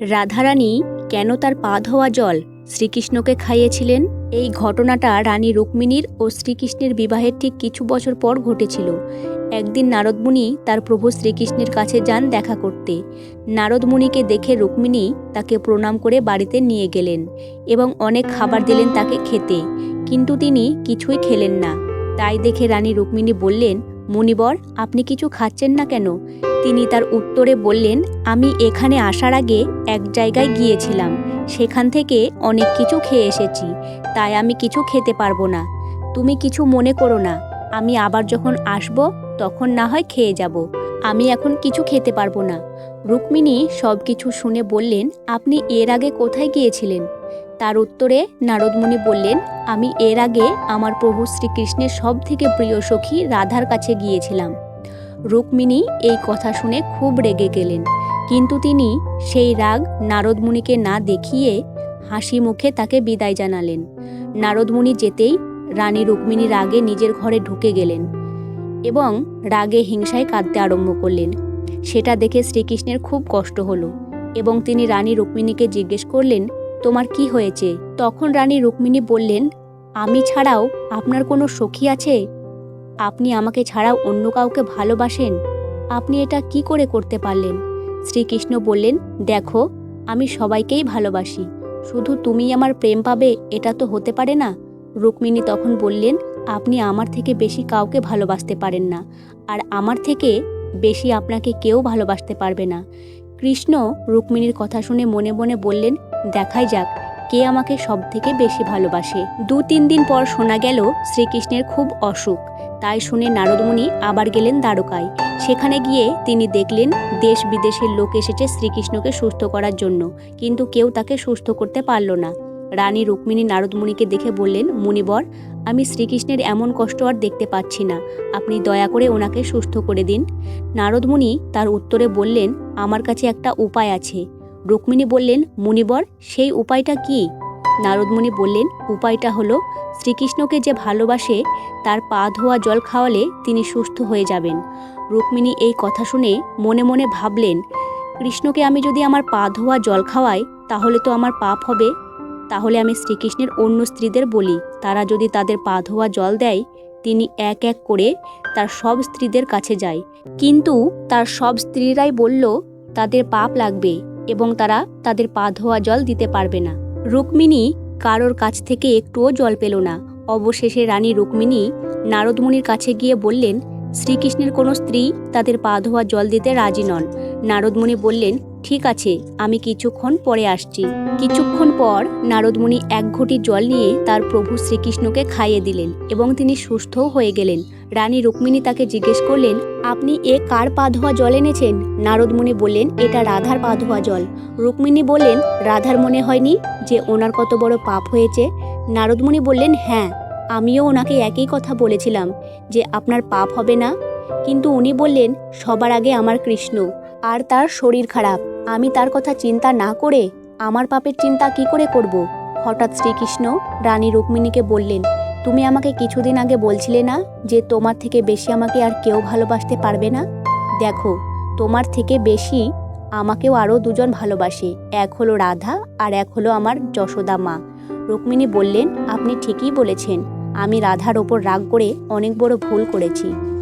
রাধারানী কেন তার পা ধোয়া জল শ্রীকৃষ্ণকে খাইয়েছিলেন? এই ঘটনাটা রানী রুক্মিণীর ও শ্রীকৃষ্ণের বিবাহের ঠিক কিছু বছর পর ঘটেছিল। একদিন নারদমুনি তার প্রভু শ্রীকৃষ্ণের কাছে যান দেখা করতে। নারদমুনিকে দেখে রুক্মিণী তাকে প্রণাম করে বাড়িতে নিয়ে গেলেন এবং অনেক খাবার দিলেন তাকে খেতে। কিন্তু তিনি কিছুই খেলেন না। তাই দেখে রানী রুক্মিণী বললেন মুনিবর, আপনি কিছু খাচ্ছেন না কেন? তিনি তার উত্তরে বললেন, আমি এখানে আসার আগে এক জায়গায় গিয়েছিলাম। সেখান থেকে অনেক কিছু খেয়ে এসেছি। তাই আমি কিছু খেতে পারব না। তুমি কিছু মনে করো না। আমি আবার যখন আসব, তখন না হয় খেয়ে যাব। আমি এখন কিছু খেতে পারব না। রুক্মিণী সব কিছু শুনে বললেন, আপনি এর আগে কোথায় গিয়েছিলেন? তার উত্তরে নারদমুনি বললেন আমি এর আগে আমার প্রভু শ্রীকৃষ্ণের সব থেকে প্রিয় সখী রাধার কাছে গিয়েছিলাম। রুক্মিণী এই কথা শুনে খুব রেগে গেলেন, কিন্তু তিনি সেই রাগ নারদমুনিকে না দেখিয়ে হাসি মুখে তাকে বিদায় জানালেন। নারদমুনি যেতেই রানী রুক্মিণী রাগে নিজের ঘরে ঢুকে গেলেন এবং রাগে হিংসায় কাঁদতে আরম্ভ করলেন। সেটা দেখে শ্রীকৃষ্ণের খুব কষ্ট হলো এবং তিনি রানী রুক্মিণীকে জিজ্ঞেস করলেন তোমার কি হয়েছে? তখন রানী রুক্মিণী বললেন, আমি ছাড়াও আপনার কোনো সখী আছে? আপনি আমাকে ছাড়াও অন্য কাউকে ভালোবাসেন? আপনি এটা কি করে করতে পারলেন? শ্রীকৃষ্ণ বললেন, দেখো, আমি সবাইকেই ভালোবাসি। শুধু তুমি আমার প্রেম পাবে, এটা তো হতে পারে না? রুক্মিণী তখন বললেন, আপনি আমার থেকে বেশি কাউকে ভালোবাসতে পারেন না, আর আমার থেকে বেশি আপনাকে কেউ ভালোবাসতে পারবে না। কৃষ্ণ রুক্মিণীর কথা শুনে মনে মনে বললেন দেখাই যাক কে আমাকে সব থেকে বেশি ভালোবাসে। দু তিন দিন পর শোনা গেল শ্রীকৃষ্ণের খুব অসুখ। তাই শুনে নারদমুনি আবার গেলেন দ্বারকায়। সেখানে গিয়ে তিনি দেখলেন দেশ বিদেশের লোক এসেছে শ্রীকৃষ্ণকে সুস্থ করার জন্য, কিন্তু কেউ তাকে সুস্থ করতে পারল না। রানী রুক্মিণী নারদমুনিকে দেখে বললেন, মুনিবর, আমি শ্রীকৃষ্ণের এমন কষ্ট আর দেখতে পাচ্ছি না। আপনি দয়া করে ওনাকে সুস্থ করে দিন। নারদমুনি তার উত্তরে বললেন, আমার কাছে একটা উপায় আছে। রুক্মিণী বললেন, মুনিবর, সেই উপায়টা কি? নারদমুনি বললেন, উপায়টা হলো, শ্রীকৃষ্ণকে যে ভালোবাসে, তার পা ধোয়া জল খাওয়ালে তিনি সুস্থ হয়ে যাবেন। রুক্মিণী এই কথা শুনে মনে মনে ভাবলেন, কৃষ্ণকে আমি যদি আমার পা ধোয়া জল খাওয়াই, তাহলে তো আমার পাপ হবে। তাহলে আমি শ্রীকৃষ্ণের অন্য স্ত্রীদের বলি, তারা যদি তাদের পা ধোয়া জল দেয়, তিনি এক এক করে তার সব স্ত্রীদের কাছে যায়। কিন্তু তার সব স্ত্রীরাই বলল, তাদের পাপ লাগবে। এবং তারা তাদের পা ধোয়া জল দিতে পারবে না। রুক্মিণী কারোর কাছ থেকে একটুও জল পেল না। অবশেষে রানী রুক্মিণী নারদমুনির কাছে গিয়ে বললেন, শ্রীকৃষ্ণের কোনো স্ত্রী তাদের পা ধোয়া জল দিতে রাজি নন। নারদমুনি বললেন, ঠিক আছে, আমি কিছুক্ষণ পরে আসছি। কিছুক্ষণ পর নারদমুনি এক ঘটি জল নিয়ে তার প্রভু শ্রীকৃষ্ণকে খাইয়ে দিলেন এবং তিনি সুস্থও হয়ে গেলেন। রানী রুক্মিণী তাকে জিজ্ঞেস করলেন, আপনি এ কার পা ধোয়া জল এনেছেন? নারদমুনি বললেন, এটা রাধার পা ধোয়া জল। রুক্মিণী বললেন, রাধার মনে হয়নি যে ওনার কত বড় পাপ হয়েছে? নারদমুনি বললেন হ্যাঁ আমিও ওনাকে একই কথা বলেছিলাম যে আপনার পাপ হবে না। কিন্তু উনি বললেন, সবার আগে আমার কৃষ্ণ আর তার শরীর খারাপ। আমি তার কথা চিন্তা না করে আমার পাপের চিন্তা কি করে করব? হঠাৎ শ্রীকৃষ্ণ রানী রুক্মিণীকে বললেন তুমি আমাকে কিছুদিন আগে বলছিলে না যে তোমার থেকে বেশি আমাকে আর কেউ ভালোবাসতে পারবে না? দেখো, তোমার থেকে বেশি আমাকেও আরও দুজন ভালোবাসে, এক হলো রাধা আর এক হলো আমার যশোদা মা। রুক্মিণী বললেন, আপনি ঠিকই বলেছেন। আমি রাধার ওপর রাগ করে অনেক বড় ভুল করেছি।